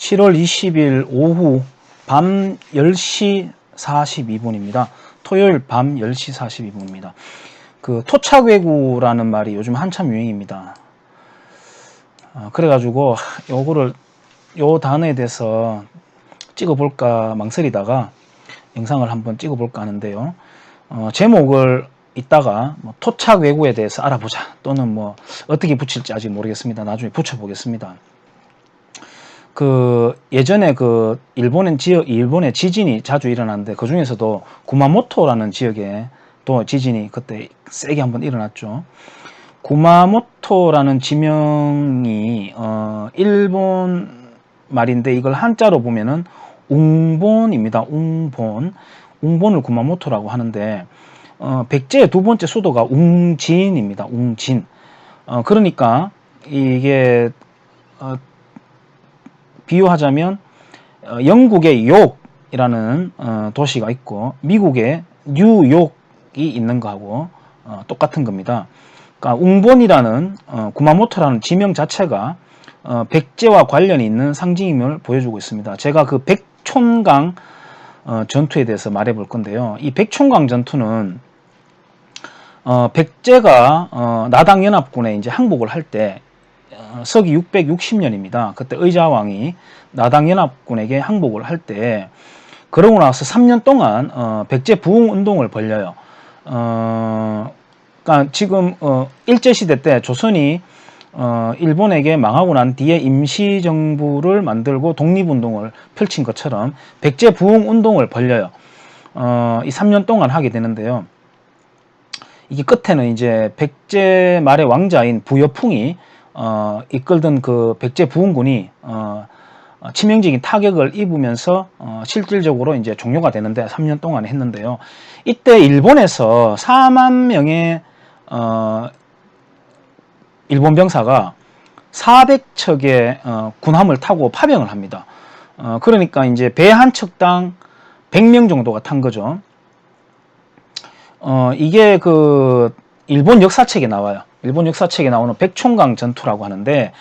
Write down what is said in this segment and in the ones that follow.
7월 20일 오후 밤 10시 42분입니다. 토요일 밤 10시 42분입니다. 그 토착외구라는 말이 요즘 한참 유행입니다. 어, 그래가지고 요거를 요 단어에 대해서 찍어볼까 망설이다가 영상을 한번 찍어볼까 하는데요. 어, 제목을 이따가 뭐 토착 외구에 대해서 알아보자 또는 뭐 어떻게 붙일지 아직 모르겠습니다. 나중에 붙여보겠습니다. 그 예전에 그 일본의 지역 일본의 지진이 자주 일어났는데 그 중에서도 구마모토라는 지역에 또 지진이 그때 세게 한번 일어났죠. 구마모토라는 지명이 어 일본 말인데 이걸 한자로 보면은 웅본입니다. 웅본. 웅본을 구마모토라고 하는데 어 백제의 두 번째 수도가 웅진입니다. 웅진. 어 그러니까 이게 어 비유하자면 어, 영국의 욕이라는 어, 도시가 있고 미국의 뉴욕이 있는 거하고 어, 똑같은 겁니다. 그러니까 웅본이라는 어, 구마모토라는 지명 자체가 어, 백제와 관련이 있는 상징임을 보여주고 있습니다. 제가 그 백촌강 어, 전투에 대해서 말해 볼 건데요. 이 백촌강 전투는 어, 백제가 어, 나당연합군에 이제 항복을 할때 어, 서기 660년입니다. 그때 의자왕이 나당연합군에게 항복을 할 때 그러고 나서 3년 동안 어, 백제 부흥 운동을 벌려요. 어, 그러니까 지금 어, 일제 시대 때 조선이 어, 일본에게 망하고 난 뒤에 임시 정부를 만들고 독립 운동을 펼친 것처럼 백제 부흥 운동을 벌려요. 어, 이 3년 동안 하게 되는데요. 이게 끝에는 이제 백제 말의 왕자인 부여풍이 어, 이끌던 그 백제 부흥군이 어, 어, 치명적인 타격을 입으면서 어, 실질적으로 이제 종료가 되는데 3년 동안 했는데요. 이때 일본에서 4만 명의 어, 일본 병사가 400척의 어, 군함을 타고 파병을 합니다. 어, 그러니까 이제 배 한 척당 100명 정도가 탄 거죠. 어, 이게 그 일본 역사책에 나와요. 일본 역사책에 나오는 백총강 전투라고 하는데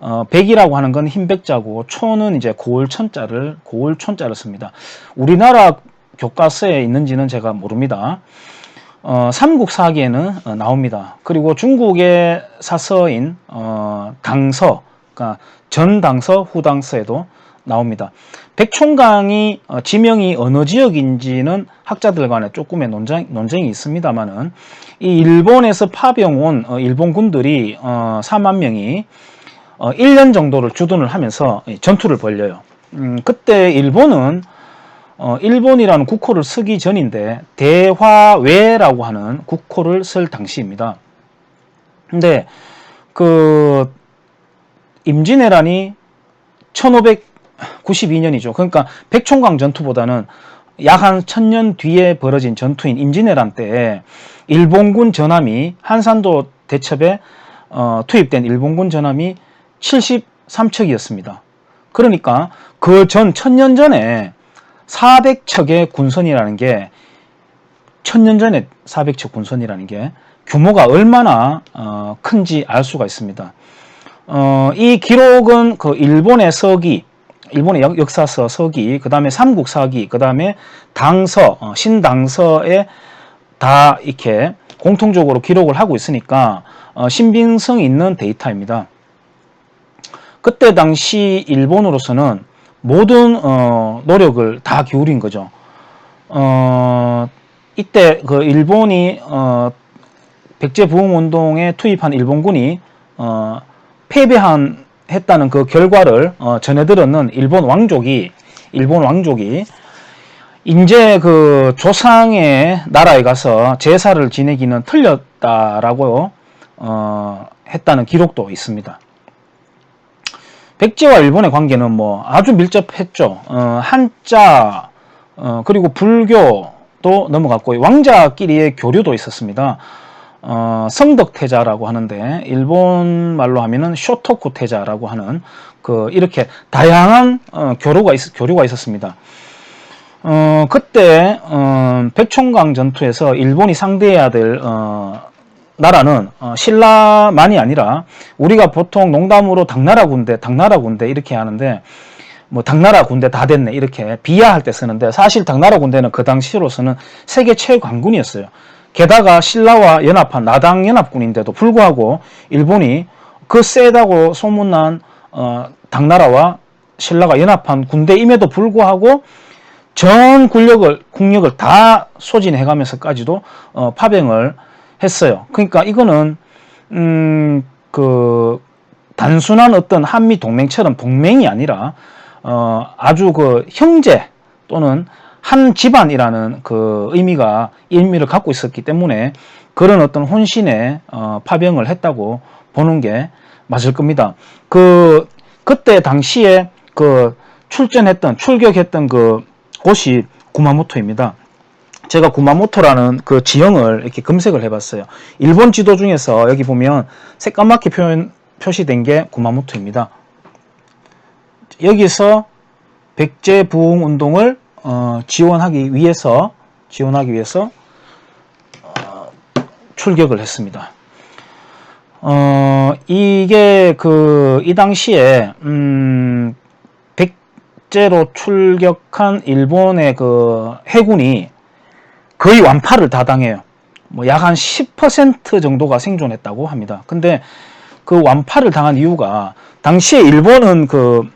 어, 백이라고 하는 건 흰백자고 초는 이제 고을천자를 고을촌자를 씁니다. 우리나라 교과서에 있는지는 제가 모릅니다. 어, 삼국사기에는 어, 나옵니다. 그리고 중국의 사서인 어, 당서, 그러니까 전당서, 후당서에도 나옵니다. 백총강이 어, 지명이 어느 지역인지는 학자들 간에 조금의 논쟁, 논쟁이 있습니다만은 이 일본에서 파병 온 어, 일본 군들이 어, 4만 명이 어, 1년 정도를 주둔을 하면서 전투를 벌려요. 음, 그때 일본은 어, 일본이라는 국호를 쓰기 전인데 대화외라고 하는 국호를 쓸 당시입니다. 근데 그 임진왜란이 1592년이죠. 그러니까 백총강 전투보다는 약 한 천년 뒤에 벌어진 전투인 임진왜란 때 일본군 전함이 한산도 대첩에 어, 투입된 일본군 전함이 73척이었습니다. 그러니까 그 전 천년 전에 400척의 군선이라는 게 천년 전에 400척 군선이라는 게 규모가 얼마나 어, 큰지 알 수가 있습니다. 어, 이 기록은 그 일본의 서기, 일본의 역, 역사서 서기, 그 다음에 삼국사기, 그 다음에 당서, 어, 신당서에 다 이렇게 공통적으로 기록을 하고 있으니까 어, 신빙성 있는 데이터입니다. 그때 당시 일본으로서는 모든 어, 노력을 다 기울인 거죠. 어, 이때 그 일본이 어, 백제 부흥 운동에 투입한 일본군이 어, 패배한 했다는 그 결과를 어, 전해 들었는 일본 왕족이 일본 왕족이 이제 그 조상의 나라에 가서 제사를 지내기는 틀렸다라고 어, 했다는 기록도 있습니다. 백제와 일본의 관계는 뭐 아주 밀접했죠. 어, 한자 어, 그리고 불교도 넘어갔고 왕자끼리의 교류도 있었습니다. 어, 성덕태자라고 하는데 일본 말로 하면은 쇼토쿠 태자라고 하는 그 이렇게 다양한 어, 교류가 있, 교류가 있었습니다. 어, 그때 어, 백총강 전투에서 일본이 상대해야 될 어, 나라는 어, 신라만이 아니라 우리가 보통 농담으로 당나라 군대, 당나라 군대 이렇게 하는데 뭐 당나라 군대 다 됐네 이렇게 비하할 때 쓰는데 사실 당나라 군대는 그 당시로서는 세계 최강군이었어요. 게다가 신라와 연합한 나당 연합군인데도 불구하고 일본이 그 세다고 소문난 어, 당나라와 신라가 연합한 군대임에도 불구하고 전 군력을 국력을 다 소진해가면서까지도 어, 파병을 했어요. 그러니까 이거는 음, 그 단순한 어떤 한미 동맹처럼 동맹이 아니라 어, 아주 그 형제 또는 한 집안이라는 그 의미가 의미를 갖고 있었기 때문에 그런 어떤 혼신의 어, 파병을 했다고 보는 게 맞을 겁니다. 그 그때 당시에 그 출전했던 출격했던 그 곳이 구마모토입니다. 제가 구마모토라는 그 지형을 이렇게 검색을 해봤어요. 일본 지도 중에서 여기 보면 새까맣게 표현, 표시된 게 구마모토입니다. 여기서 백제 부흥 운동을 어, 지원하기 위해서 지원하기 위해서 어, 출격을 했습니다. 어, 이게 그 이 당시에 음, 백제로 출격한 일본의 그 해군이 거의 완파를 다 당해요. 뭐 약 한 10% 정도가 생존했다고 합니다. 근데 그 완파를 당한 이유가 당시에 일본은 그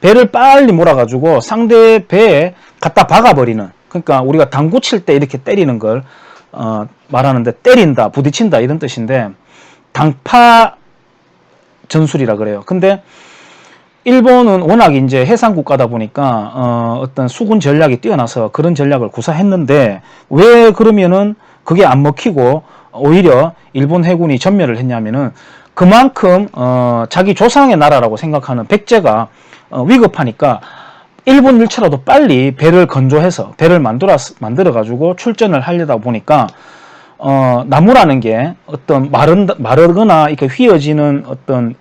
배를 빨리 몰아가지고 상대 배에 갖다 박아버리는 그러니까 우리가 당구 칠 때 이렇게 때리는 걸 어, 말하는데 때린다, 부딪힌다 이런 뜻인데 당파 전술이라 그래요. 근데 일본은 워낙 이제 해상 국가다 보니까 어, 어떤 수군 전략이 뛰어나서 그런 전략을 구사했는데 왜 그러면은 그게 안 먹히고 오히려 일본 해군이 전멸을 했냐면은 그만큼 어, 자기 조상의 나라라고 생각하는 백제가 어, 위급하니까 일본 일체라도 빨리 배를 건조해서 배를 만들어 만들어 가지고 출전을 하려다 보니까 어, 나무라는 게 어떤 마른 마르거나 이렇게 휘어지는 어떤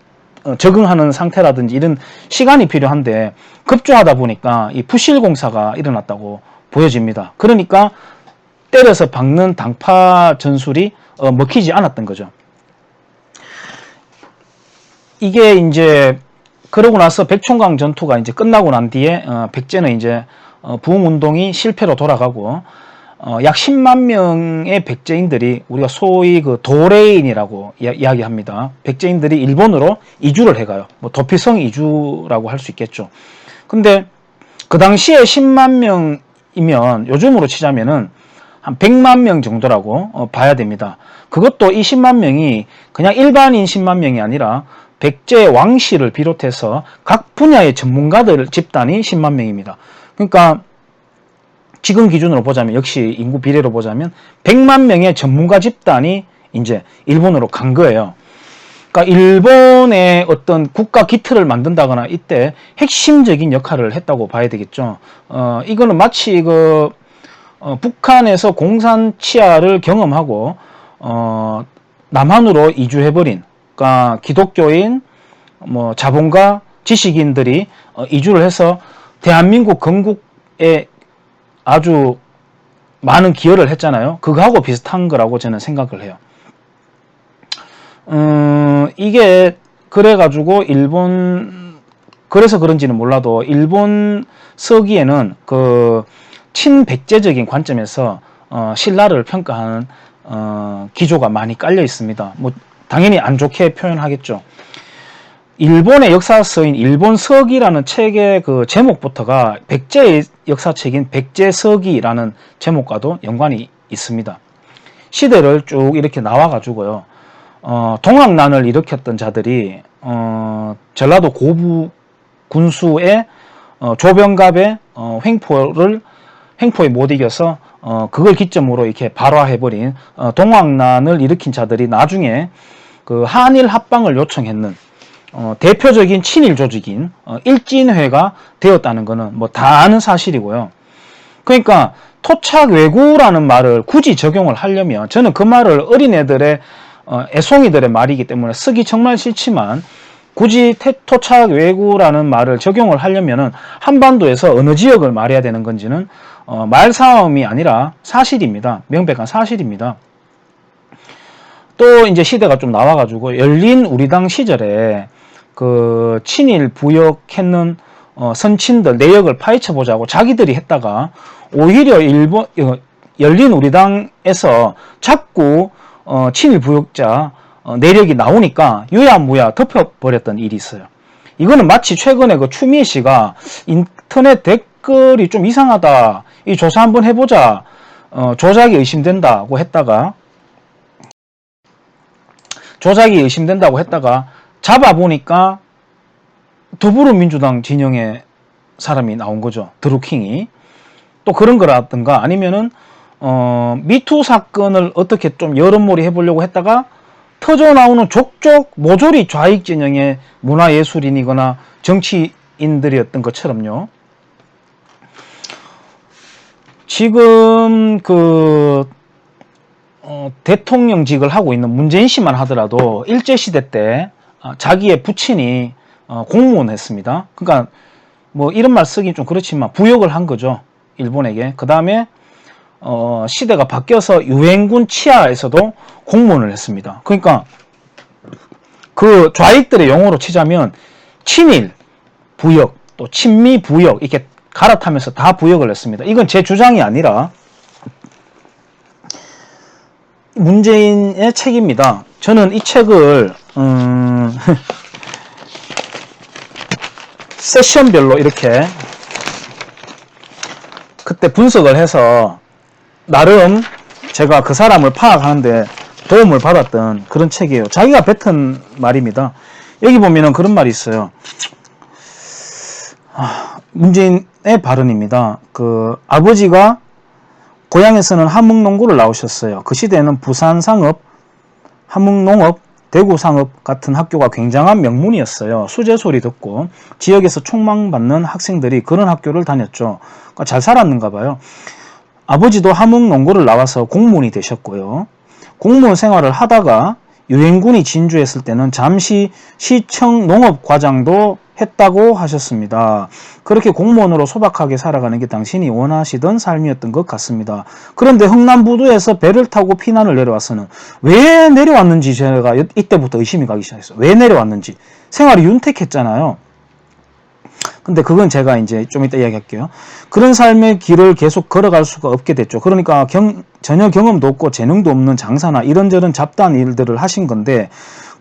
어, 적응하는 상태라든지 이런 시간이 필요한데 급조하다 보니까 이 부실 공사가 일어났다고 보여집니다. 그러니까 때려서 박는 당파 전술이 어, 먹히지 않았던 거죠. 이게 이제 그러고 나서 백총강 전투가 이제 끝나고 난 뒤에 어, 백제는 이제 어, 부흥 운동이 실패로 돌아가고 어, 약 10만 명의 백제인들이 우리가 소위 그 도레인이라고 이야, 기합니다 백제인들이 일본으로 이주를 해가요. 뭐 도피성 이주라고 할 수 있겠죠. 근데 그 당시에 10만 명이면 요즘으로 치자면은 한 100만 명 정도라고 어, 봐야 됩니다. 그것도 이 10만 명이 그냥 일반인 10만 명이 아니라 백제 왕실을 비롯해서 각 분야의 전문가들 집단이 10만 명입니다. 그러니까 지금 기준으로 보자면 역시 인구 비례로 보자면 100만 명의 전문가 집단이 이제 일본으로 간 거예요. 그러니까 일본의 어떤 국가 기틀을 만든다거나 이때 핵심적인 역할을 했다고 봐야 되겠죠. 어, 이거는 마치 그 어, 북한에서 공산 치하를 경험하고 어, 남한으로 이주해버린 그러니까 기독교인 뭐 자본가 지식인들이 어, 이주를 해서 대한민국 건국에 아주 많은 기여를 했잖아요. 그거하고 비슷한 거라고 저는 생각을 해요. 음, 이게 그래가지고 일본 그래서 그런지는 몰라도 일본 서기에는 그 친백제적인 관점에서 어, 신라를 평가하는 어, 기조가 많이 깔려 있습니다. 뭐 당연히 안 좋게 표현하겠죠. 일본의 역사서인 일본 서기라는 책의 그 제목부터가 백제의 역사책인 백제서기라는 제목과도 연관이 있습니다. 시대를 쭉 이렇게 나와가지고요. 어, 동학난을 일으켰던 자들이 어, 전라도 고부 군수의 어, 조병갑의 어, 횡포를 횡포에 못 이겨서 어, 그걸 기점으로 이렇게 발화해버린 어, 동학난을 일으킨 자들이 나중에 그 한일 합방을 요청했는 어, 대표적인 친일 조직인 어, 일진회가 되었다는 것은 뭐 다 아는 사실이고요. 그러니까 토착 외구라는 말을 굳이 적용을 하려면 저는 그 말을 어린애들의 어, 애송이들의 말이기 때문에 쓰기 정말 싫지만 굳이 토착 외구라는 말을 적용을 하려면은 한반도에서 어느 지역을 말해야 되는 건지는 어, 말 싸움이 아니라 사실입니다. 명백한 사실입니다. 또 이제 시대가 좀 나와가지고 열린 우리당 시절에 그 친일 부역했는 어, 선친들 내역을 파헤쳐 보자고 자기들이 했다가 오히려 일본 어, 열린 우리당에서 자꾸 어, 친일 부역자 어, 내력이 나오니까 유야무야 덮여버렸던 일이 있어요. 이거는 마치 최근에 그 추미애 씨가 인터넷 댓글이 좀 이상하다. 이 조사 한번 해보자. 어, 조작이 의심된다고 했다가 조작이 의심된다고 했다가 잡아보니까 더불어민주당 진영의 사람이 나온 거죠. 드루킹이. 또 그런 거라든가 아니면은 어, 미투 사건을 어떻게 좀 여론몰이 해보려고 했다가 터져 나오는 족족 모조리 좌익 진영의 문화예술인이거나 정치인들이었던 것처럼요. 지금 그 어, 대통령직을 하고 있는 문재인 씨만 하더라도 일제 시대 때 아, 자기의 부친이 어, 공무원 했습니다. 그러니까 뭐 이런 말 쓰기 좀 그렇지만 부역을 한 거죠. 일본에게. 그 다음에 어, 시대가 바뀌어서 유엔군 치하에서도 공무원을 했습니다. 그러니까 그 좌익들의 용어로 치자면 친일, 부역, 또 친미 부역 이렇게 갈아타면서 다 부역을 했습니다. 이건 제 주장이 아니라 문재인의 책입니다. 저는 이 책을 음, 세션별로 이렇게 그때 분석을 해서 나름 제가 그 사람을 파악하는데 도움을 받았던 그런 책이에요. 자기가 뱉은 말입니다. 여기 보면은 그런 말이 있어요. 아, 문재인의 발언입니다. 그 아버지가 고향에서는 함흥농구를 나오셨어요. 그 시대에는 부산상업, 함흥농업, 대구상업 같은 학교가 굉장한 명문이었어요. 수제 소리 듣고 지역에서 총망받는 학생들이 그런 학교를 다녔죠. 그러니까 잘 살았는가 봐요. 아버지도 함흥농고를 나와서 공무원이 되셨고요. 공무원 생활을 하다가 유엔군이 진주했을 때는 잠시 시청 농업과장도 했다고 하셨습니다. 그렇게 공무원으로 소박하게 살아가는 게 당신이 원하시던 삶이었던 것 같습니다. 그런데 흥남부두에서 배를 타고 피난을 내려와서는 왜 내려왔는지 제가 이때부터 의심이 가기 시작했어요. 왜 내려왔는지. 생활이 윤택했잖아요. 근데 그건 제가 이제 좀 이따 이야기할게요. 그런 삶의 길을 계속 걸어갈 수가 없게 됐죠. 그러니까 경, 전혀 경험도 없고 재능도 없는 장사나 이런저런 잡다한 일들을 하신 건데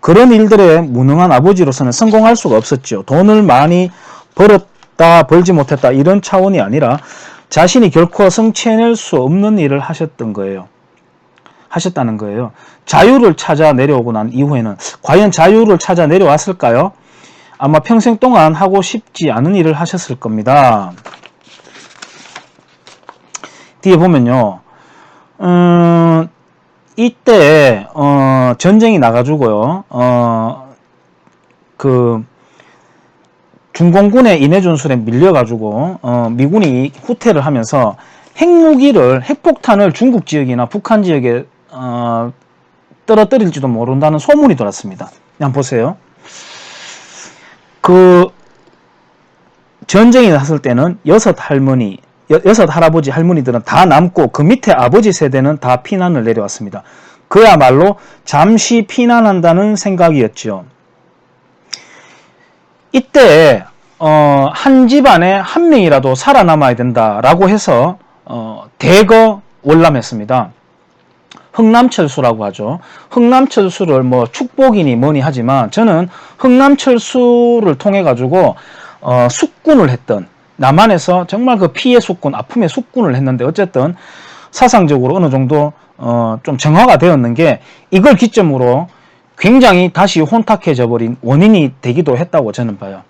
그런 일들에 무능한 아버지로서는 성공할 수가 없었죠. 돈을 많이 벌었다, 벌지 못했다 이런 차원이 아니라 자신이 결코 성취해낼 수 없는 일을 하셨던 거예요. 하셨다는 거예요. 자유를 찾아 내려오고 난 이후에는 과연 자유를 찾아 내려왔을까요? 아마 평생 동안 하고 싶지 않은 일을 하셨을 겁니다. 뒤에 보면요. 음, 이때 어, 전쟁이 나가지고요. 어, 그 중공군의 인해전술에 밀려가지고 어, 미군이 후퇴를 하면서 핵무기를 핵폭탄을 중국 지역이나 북한 지역에 어, 떨어뜨릴지도 모른다는 소문이 돌았습니다. 한번 보세요. 그 전쟁이 났을 때는 여섯 할머니 여섯 할아버지 할머니들은 다 남고 그 밑에 아버지 세대는 다 피난을 내려왔습니다. 그야말로 잠시 피난한다는 생각이었죠. 이때 어, 한 집안에 한 명이라도 살아남아야 된다라고 해서 어, 대거 월남했습니다. 흥남철수라고 하죠. 흥남철수를 뭐 축복이니 뭐니 하지만 저는 흥남철수를 통해 가지고 어, 숙군을 했던 남한에서 정말 그 피해 숙군, 아픔의 숙군을 했는데 어쨌든 사상적으로 어느 정도 어, 좀 정화가 되었는 게 이걸 기점으로 굉장히 다시 혼탁해져 버린 원인이 되기도 했다고 저는 봐요.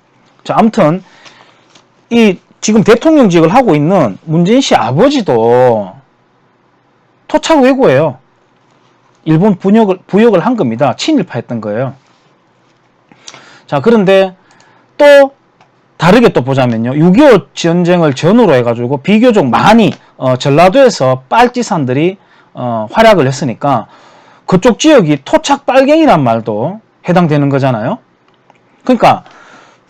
자, 아무튼 이 지금 대통령직을 하고 있는 문재인 씨 아버지도 토착 외고예요. 일본 부역을, 부역을 한 겁니다. 친일파 했던 거예요. 자, 그런데 또 다르게 또 보자면요. 6.25 전쟁을 전후로 해가지고 비교적 많이 어, 전라도에서 빨지산들이 어, 활약을 했으니까 그쪽 지역이 토착 빨갱이란 말도 해당되는 거잖아요. 그러니까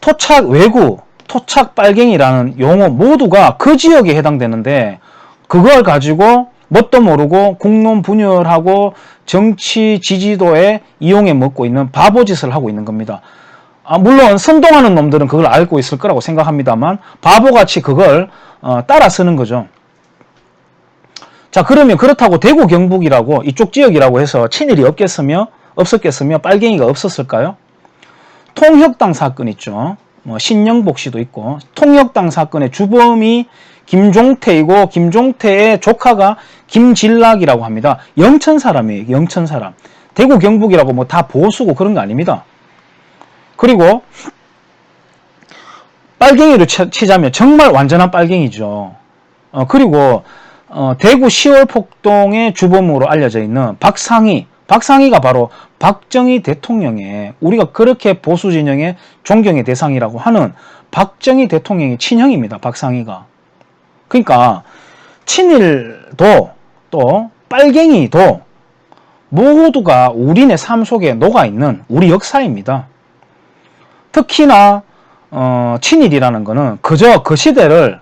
토착 외구, 토착 빨갱이라는 용어 모두가 그 지역에 해당되는데 그걸 가지고 뭣도 모르고 공론 분열하고 정치 지지도에 이용해 먹고 있는 바보짓을 하고 있는 겁니다. 아, 물론 선동하는 놈들은 그걸 알고 있을 거라고 생각합니다만 바보같이 그걸 어, 따라 쓰는 거죠. 자 그러면 그렇다고 대구 경북이라고 이쪽 지역이라고 해서 친일이 없겠으며 없었겠으며 빨갱이가 없었을까요? 통혁당 사건 있죠. 뭐 신영복 씨도 있고 통혁당 사건의 주범이 김종태이고 김종태의 조카가 김진락이라고 합니다. 영천 사람이에요. 영천 사람. 대구 경북이라고 뭐 다 보수고 그런 거 아닙니다. 그리고 빨갱이로 치- 치자면 정말 완전한 빨갱이죠. 어, 그리고 어, 대구 10월 폭동의 주범으로 알려져 있는 박상희, 박상희가 바로 박정희 대통령의 우리가 그렇게 보수 진영의 존경의 대상이라고 하는 박정희 대통령의 친형입니다. 박상희가. 그러니까 친일도 또 빨갱이도 모두가 우리네 삶 속에 녹아 있는 우리 역사입니다. 특히나 어, 친일이라는 거는 그저 그 시대를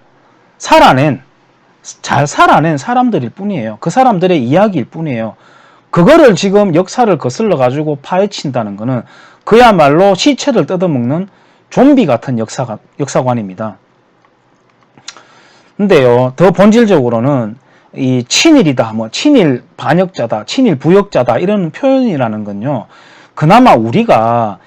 살아낸 잘 살아낸 사람들일 뿐이에요. 그 사람들의 이야기일 뿐이에요. 그거를 지금 역사를 거슬러 가지고 파헤친다는 거는 그야말로 시체를 뜯어먹는 좀비 같은 역사가, 역사관입니다. 근데요, 더 본질적으로는 이 친일이다, 뭐 친일 반역자다, 친일 부역자다 이런 표현이라는 건요, 그나마 우리가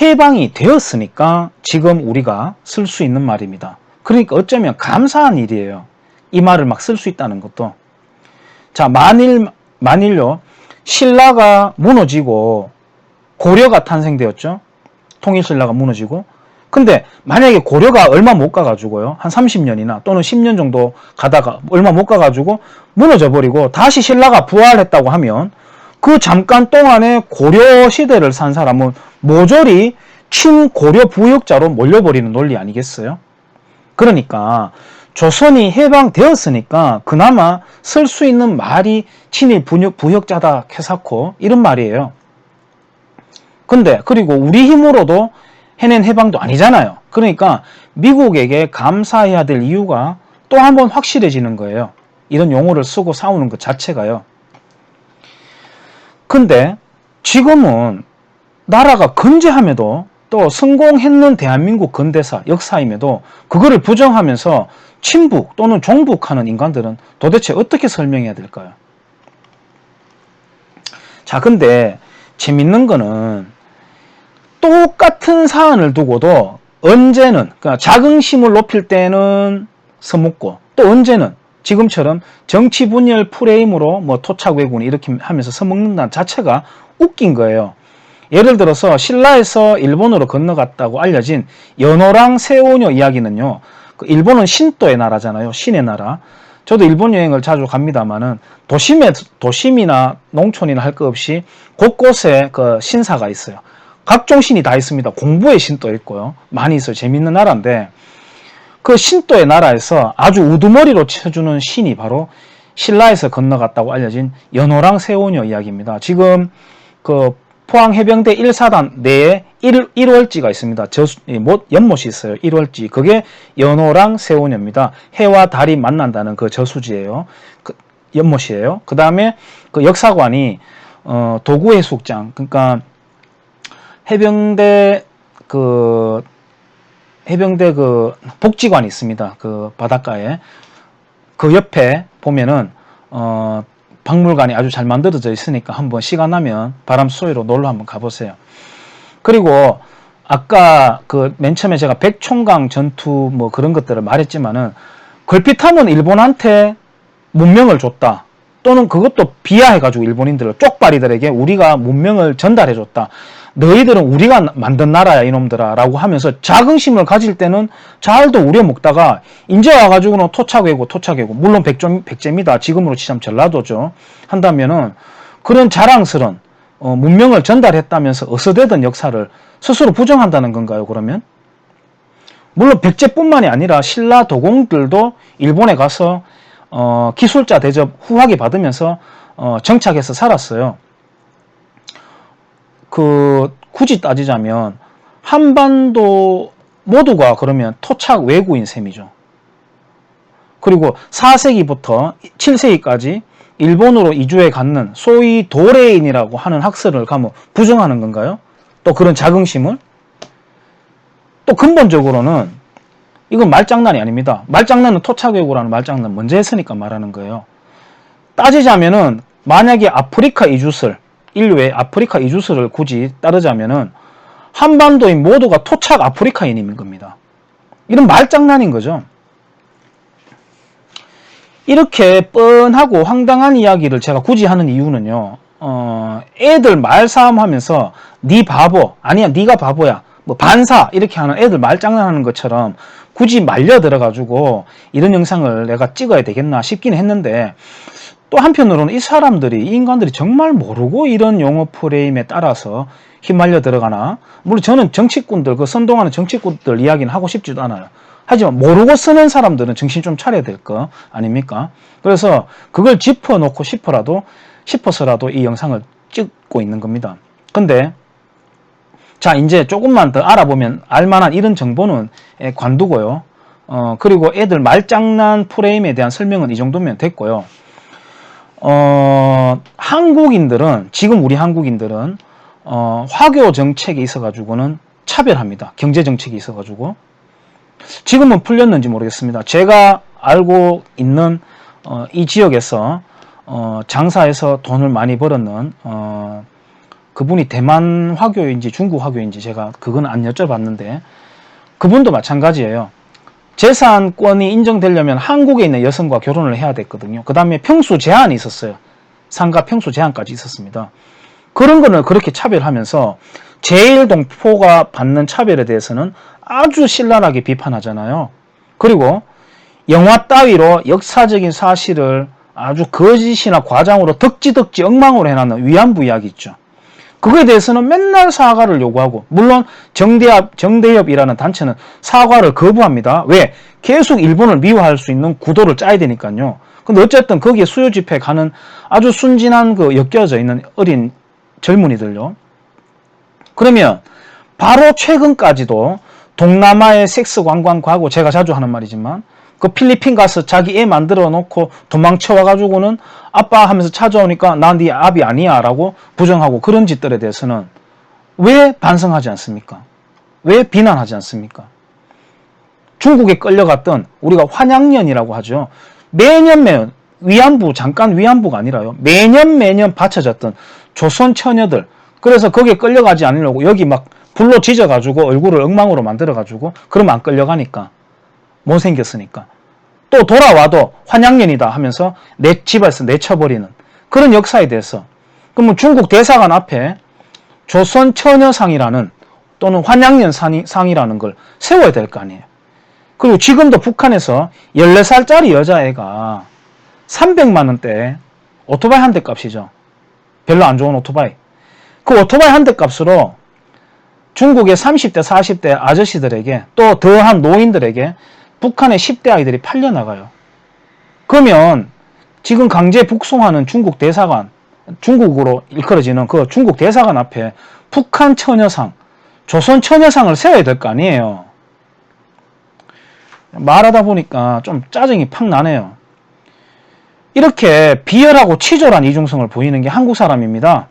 해방이 되었으니까 지금 우리가 쓸 수 있는 말입니다. 그러니까 어쩌면 감사한 일이에요. 이 말을 막 쓸 수 있다는 것도. 자, 만일, 만일요, 신라가 무너지고 고려가 탄생되었죠. 통일신라가 무너지고. 근데 만약에 고려가 얼마 못 가가지고요. 한 30년이나 또는 10년 정도 가다가 얼마 못 가가지고 무너져 버리고 다시 신라가 부활했다고 하면 그 잠깐 동안에 고려 시대를 산 사람은 모조리 친고려 부역자로 몰려버리는 논리 아니겠어요? 그러니까 조선이 해방되었으니까 그나마 쓸 수 있는 말이 친일 부역, 부역자다 캐사코 이런 말이에요. 근데 그리고 우리 힘으로도 해낸 해방도 아니잖아요. 그러니까 미국에게 감사해야 될 이유가 또 한 번 확실해지는 거예요. 이런 용어를 쓰고 싸우는 것 자체가요. 근데 지금은 나라가 건재함에도 또 성공했는 대한민국 근대사 역사임에도 그거를 부정하면서 친북 또는 종북하는 인간들은 도대체 어떻게 설명해야 될까요? 자, 근데 재밌는 거는 똑같은 사안을 두고도 언제는 그러니까 자긍심을 높일 때는 서먹고 또 언제는 지금처럼 정치 분열 프레임으로 뭐 토착 왜군 이렇게 하면서 서먹는다는 자체가 웃긴 거예요. 예를 들어서 신라에서 일본으로 건너갔다고 알려진 연호랑 세오녀 이야기는요. 그 일본은 신도의 나라잖아요. 신의 나라. 저도 일본 여행을 자주 갑니다만은 도심에 도심이나 농촌이나 할 것 없이 곳곳에 그 신사가 있어요. 각종 신이 다 있습니다. 공부의 신도 있고요. 많이 있어요. 재밌는 나라인데 그 신도의 나라에서 아주 우두머리로 쳐주는 신이 바로 신라에서 건너갔다고 알려진 연호랑 세오녀 이야기입니다. 지금 그 포항 해병대 1사단 내에 1, 1월지가 있습니다. 저수, 이 못, 연못이 있어요. 1월지. 그게 연호랑 세오녀입니다. 해와 달이 만난다는 그 저수지예요. 그 연못이에요. 그 다음에 그 역사관이 어, 도구해수욕장. 그러니까 해병대 그 해병대 그 복지관이 있습니다. 그 바닷가에 그 옆에 보면은 어 박물관이 아주 잘 만들어져 있으니까 한번 시간 나면 바람 쏘이로 놀러 한번 가보세요. 그리고 아까 그 맨 처음에 제가 백총강 전투 뭐 그런 것들을 말했지만은 걸핏하면 일본한테 문명을 줬다. 또는 그것도 비하해가지고 일본인들을 쪽발이들에게 우리가 문명을 전달해줬다. 너희들은 우리가 만든 나라야 이놈들아 라고 하면서 자긍심을 가질 때는 잘도 우려먹다가 이제 와가지고는 토착외고 토착외고 물론 백점, 백제입니다. 지금으로 치자면 전라도죠. 한다면은 그런 자랑스런 어, 문명을 전달했다면서 어서대던 역사를 스스로 부정한다는 건가요 그러면? 물론 백제뿐만이 아니라 신라 도공들도 일본에 가서 어, 기술자 대접 후하게 받으면서 어, 정착해서 살았어요. 그 굳이 따지자면 한반도 모두가 그러면 토착 외구인 셈이죠. 그리고 4세기부터 7세기까지 일본으로 이주해 갔는 소위 도레인이라고 하는 학설을 가면 부정하는 건가요? 또 그런 자긍심을? 또 근본적으로는 이건 말장난이 아닙니다. 말장난은 토착외고라는 말장난 먼저 했으니까 말하는 거예요. 따지자면은 만약에 아프리카 이주설 인류의 아프리카 이주설을 굳이 따르자면은 한반도인 모두가 토착 아프리카인인 겁니다. 이런 말장난인 거죠. 이렇게 뻔하고 황당한 이야기를 제가 굳이 하는 이유는요. 어, 애들 말싸움 하면서 네 바보 아니야 네가 바보야 뭐 반사 이렇게 하는 애들 말장난하는 것처럼 굳이 말려 들어가지고 이런 영상을 내가 찍어야 되겠나 싶긴 했는데 또 한편으로는 이 사람들이 이 인간들이 정말 모르고 이런 용어 프레임에 따라서 휘말려 들어가나? 물론 저는 정치꾼들 그 선동하는 정치꾼들 이야기는 하고 싶지도 않아요. 하지만 모르고 쓰는 사람들은 정신 좀 차려야 될 거 아닙니까? 그래서 그걸 짚어놓고 싶어라도 싶어서라도 이 영상을 찍고 있는 겁니다. 근데 자 이제 조금만 더 알아보면 알만한 이런 정보는 예, 관두고요. 어 그리고 애들 말장난 프레임에 대한 설명은 이 정도면 됐고요 어, 한국인들은 지금 우리 한국인들은 어, 화교 정책에 있어 가지고는 차별합니다. 경제 정책이 있어 가지고 지금은 풀렸는지 모르겠습니다. 제가 알고 있는 어, 이 지역에서 어, 장사해서 돈을 많이 벌었는 어, 그분이 대만 화교인지 중국 화교인지 제가 그건 안 여쭤봤는데 그분도 마찬가지예요. 재산권이 인정되려면 한국에 있는 여성과 결혼을 해야 됐거든요. 그 다음에 평수 제한이 있었어요. 상가 평수 제한까지 있었습니다. 그런 거는 그렇게 차별하면서 제1동포가 받는 차별에 대해서는 아주 신랄하게 비판하잖아요. 그리고 영화 따위로 역사적인 사실을 아주 거짓이나 과장으로 덕지덕지 엉망으로 해놨는 위안부 이야기 있죠. 그거에 대해서는 맨날 사과를 요구하고 물론 정대협 정대협이라는 단체는 사과를 거부합니다. 왜? 계속 일본을 미워할 수 있는 구도를 짜야 되니까요. 근데 어쨌든 거기에 수요 집회 가는 아주 순진한 그 엮여져 있는 어린 젊은이들요. 그러면 바로 최근까지도 동남아의 섹스 관광 가고 제가 자주 하는 말이지만 그 필리핀 가서 자기 애 만들어 놓고 도망쳐 와가지고는 아빠 하면서 찾아오니까 난 네 아비 아니야 라고 부정하고 그런 짓들에 대해서는 왜 반성하지 않습니까? 왜 비난하지 않습니까? 중국에 끌려갔던 우리가 환양년이라고 하죠. 매년 매년 위안부 잠깐 위안부가 아니라요. 매년 매년 바쳐졌던 조선 처녀들 그래서 거기에 끌려가지 않으려고 여기 막 불로 지져가지고 얼굴을 엉망으로 만들어가지고 그러면 안 끌려가니까 못생겼으니까. 또 돌아와도 환양년이다 하면서 내 집에서 내쳐버리는 그런 역사에 대해서 그러면 중국 대사관 앞에 조선 처녀상이라는 또는 환양년 상이라는 걸 세워야 될 거 아니에요. 그리고 지금도 북한에서 14살짜리 여자애가 300만 원대 오토바이 한 대 값이죠. 별로 안 좋은 오토바이. 그 오토바이 한 대 값으로 중국의 30대, 40대 아저씨들에게 또 더한 노인들에게 북한의 10대 아이들이 팔려나가요. 그러면 지금 강제 북송하는 중국 대사관, 중국으로 일컬어지는 그 중국 대사관 앞에 북한 처녀상, 조선 처녀상을 세워야 될 거 아니에요. 말하다 보니까 좀 짜증이 팍 나네요. 이렇게 비열하고 치졸한 이중성을 보이는 게 한국 사람입니다.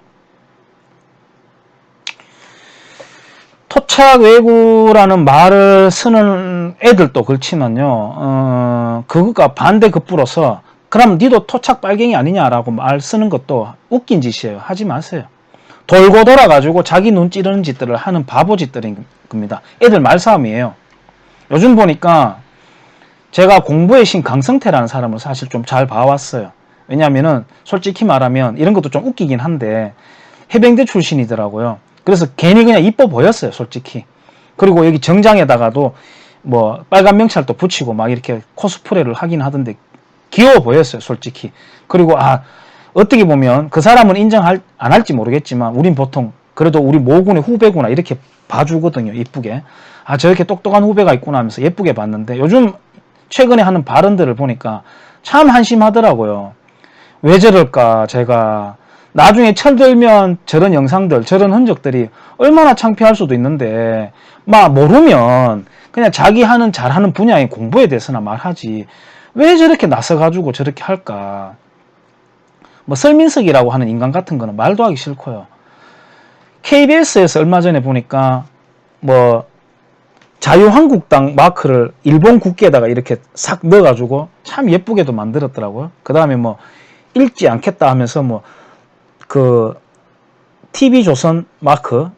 토착 외구라는 말을 쓰는 애들도 그렇지만요, 어, 그것과 반대급부로서, 그럼 니도 토착 빨갱이 아니냐라고 말 쓰는 것도 웃긴 짓이에요. 하지 마세요. 돌고 돌아가지고 자기 눈 찌르는 짓들을 하는 바보 짓들인 겁니다. 애들 말싸움이에요. 요즘 보니까 제가 공부의 신 강성태라는 사람을 사실 좀 잘 봐왔어요. 왜냐면은 솔직히 말하면 이런 것도 좀 웃기긴 한데 해병대 출신이더라고요. 그래서 괜히 그냥 이뻐 보였어요, 솔직히. 그리고 여기 정장에다가도 뭐 빨간 명찰도 붙이고 막 이렇게 코스프레를 하긴 하던데 귀여워 보였어요, 솔직히. 그리고 아 어떻게 보면 그 사람은 인정할 안 할지 모르겠지만 우린 보통 그래도 우리 모군의 후배구나 이렇게 봐주거든요, 이쁘게. 아 저렇게 똑똑한 후배가 있구나 하면서 예쁘게 봤는데 요즘 최근에 하는 발언들을 보니까 참 한심하더라고요. 왜 저럴까 제가 나중에 철들면 저런 영상들, 저런 흔적들이 얼마나 창피할 수도 있는데, 막 모르면 그냥 자기 하는 잘하는 분야의 공부에 대해서나 말하지. 왜 저렇게 나서가지고 저렇게 할까? 뭐 설민석이라고 하는 인간 같은 거는 말도 하기 싫고요. KBS에서 얼마 전에 보니까 뭐 자유한국당 마크를 일본 국기에다가 이렇게 싹 넣어가지고 참 예쁘게도 만들었더라고요. 그 다음에 뭐 읽지 않겠다 하면서 뭐 그 TV조선 마크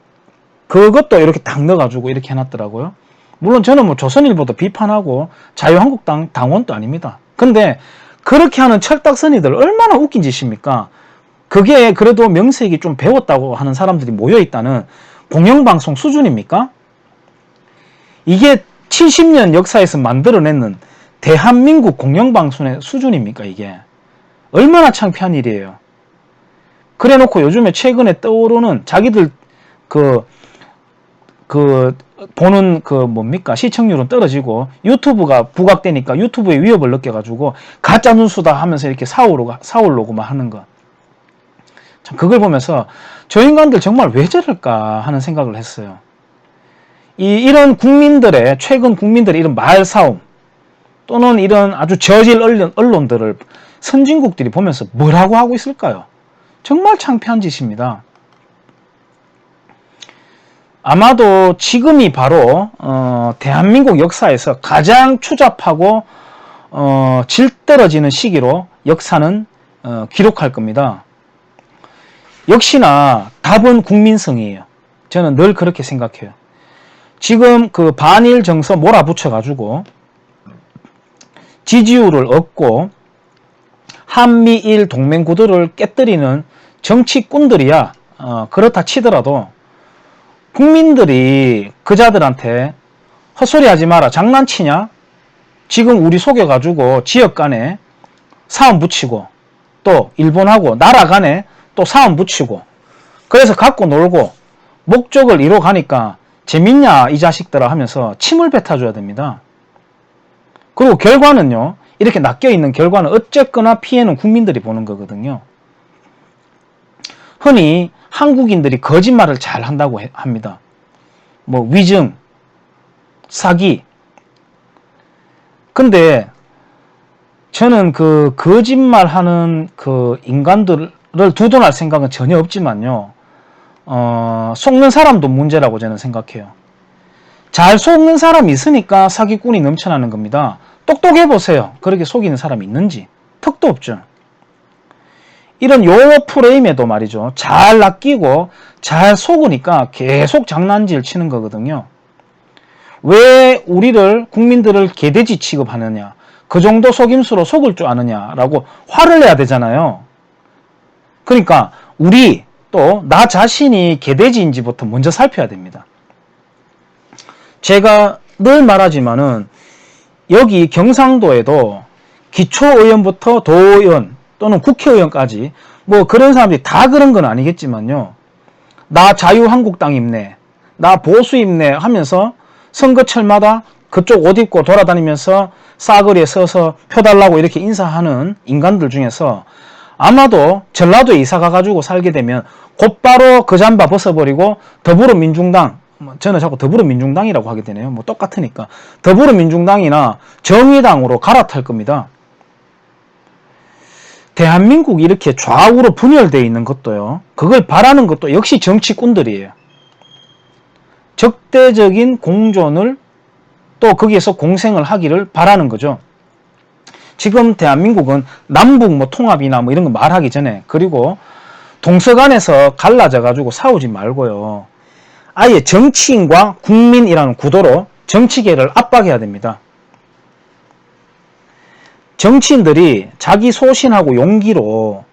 그것도 이렇게 딱 넣어가지고 이렇게 해놨더라고요. 물론 저는 뭐 조선일보도 비판하고 자유한국당 당원도 아닙니다. 근데 그렇게 하는 철딱선이들 얼마나 웃긴 짓입니까? 그게 그래도 명색이 좀 배웠다고 하는 사람들이 모여있다는 공영방송 수준입니까? 이게 70년 역사에서 만들어내는 대한민국 공영방송의 수준입니까, 이게? 얼마나 창피한 일이에요. 그래 놓고 요즘에 최근에 떠오르는 자기들 그, 그, 보는 그 뭡니까? 시청률은 떨어지고 유튜브가 부각되니까 유튜브의 위협을 느껴가지고 가짜 뉴스다 하면서 이렇게 사오려고 막 하는 거. 참, 그걸 보면서 저 인간들 정말 왜 저럴까 하는 생각을 했어요. 이, 이런 국민들의, 최근 국민들의 이런 말 싸움 또는 이런 아주 저질 언론, 언론들을 선진국들이 보면서 뭐라고 하고 있을까요? 정말 창피한 짓입니다. 아마도 지금이 바로 어, 대한민국 역사에서 가장 추잡하고 어, 질 떨어지는 시기로 역사는 어, 기록할 겁니다. 역시나 답은 국민성이에요. 저는 늘 그렇게 생각해요. 지금 그 반일 정서 몰아붙여 가지고 지지율을 얻고 한미일 동맹 구도를 깨뜨리는 정치꾼들이야. 어, 그렇다 치더라도 국민들이 그자들한테 헛소리 하지 마라. 장난치냐? 지금 우리 속여가지고 지역 간에 싸움 붙이고 또 일본하고 나라 간에 또 싸움 붙이고 그래서 갖고 놀고 목적을 이뤄 가니까 재밌냐 이 자식들아 하면서 침을 뱉어줘야 됩니다. 그리고 결과는요 이렇게 낚여 있는 결과는 어쨌거나 피해는 국민들이 보는 거거든요. 흔히 한국인들이 거짓말을 잘 한다고 해- 합니다. 뭐 위증, 사기. 근데 저는 그 거짓말 하는 그 인간들을 두둔할 생각은 전혀 없지만요. 어, 속는 사람도 문제라고 저는 생각해요. 잘 속는 사람이 있으니까 사기꾼이 넘쳐나는 겁니다. 똑똑해 보세요. 그렇게 속이는 사람이 있는지. 턱도 없죠. 이런 용어 프레임에도 말이죠. 잘 낚이고 잘 속으니까 계속 장난질 치는 거거든요. 왜 우리를 국민들을 개돼지 취급하느냐? 그 정도 속임수로 속을 줄 아느냐라고 화를 내야 되잖아요. 그러니까 우리 또 나 자신이 개돼지인지부터 먼저 살펴야 됩니다. 제가 늘 말하지만은 여기 경상도에도 기초의원부터 도의원 또는 국회의원까지 뭐 그런 사람들이 다 그런 건 아니겠지만요. 나 자유한국당 입네, 나 보수 입네 하면서 선거철마다 그쪽 옷 입고 돌아다니면서 싸그리에 서서 표 달라고 이렇게 인사하는 인간들 중에서 아마도 전라도에 이사 가가지고 살게 되면 곧바로 그 잠바 벗어버리고 더불어민중당 뭐 저는 자꾸 더불어민중당이라고 하게 되네요. 뭐 똑같으니까 더불어민중당이나 정의당으로 갈아탈 겁니다. 대한민국이 이렇게 좌우로 분열되어 있는 것도요. 그걸 바라는 것도 역시 정치꾼들이에요. 적대적인 공존을 또 거기에서 공생을 하기를 바라는 거죠. 지금 대한민국은 남북 뭐 통합이나 뭐 이런 거 말하기 전에 그리고 동서 간에서 갈라져 가지고 싸우지 말고요. 아예 정치인과 국민이라는 구도로 정치계를 압박해야 됩니다. 정치인들이 자기 소신하고 용기로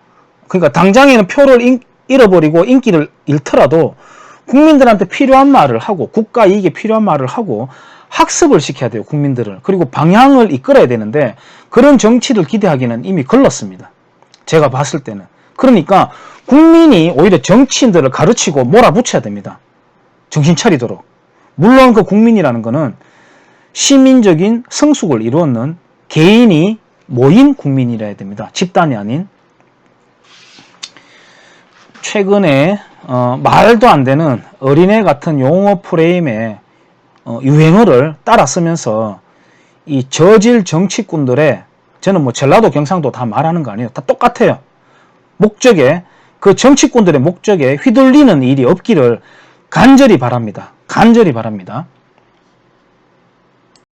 그러니까 당장에는 표를 인- 잃어버리고 인기를 잃더라도 국민들한테 필요한 말을 하고 국가 이익에 필요한 말을 하고 학습을 시켜야 돼요 국민들을. 그리고 방향을 이끌어야 되는데 그런 정치를 기대하기는 이미 걸렀습니다. 제가 봤을 때는. 그러니까 국민이 오히려 정치인들을 가르치고 몰아붙여야 됩니다 정신 차리도록 물론 그 국민이라는 거는 시민적인 성숙을 이루었는 개인이 모인 국민이라 해야 됩니다. 집단이 아닌. 최근에 어, 말도 안 되는 어린애 같은 용어 프레임의 어, 유행어를 따라 쓰면서 이 저질 정치꾼들의 저는 뭐 전라도 경상도 다 말하는 거 아니에요. 다 똑같아요. 목적에 그 정치꾼들의 목적에 휘둘리는 일이 없기를 간절히 바랍니다. 간절히 바랍니다.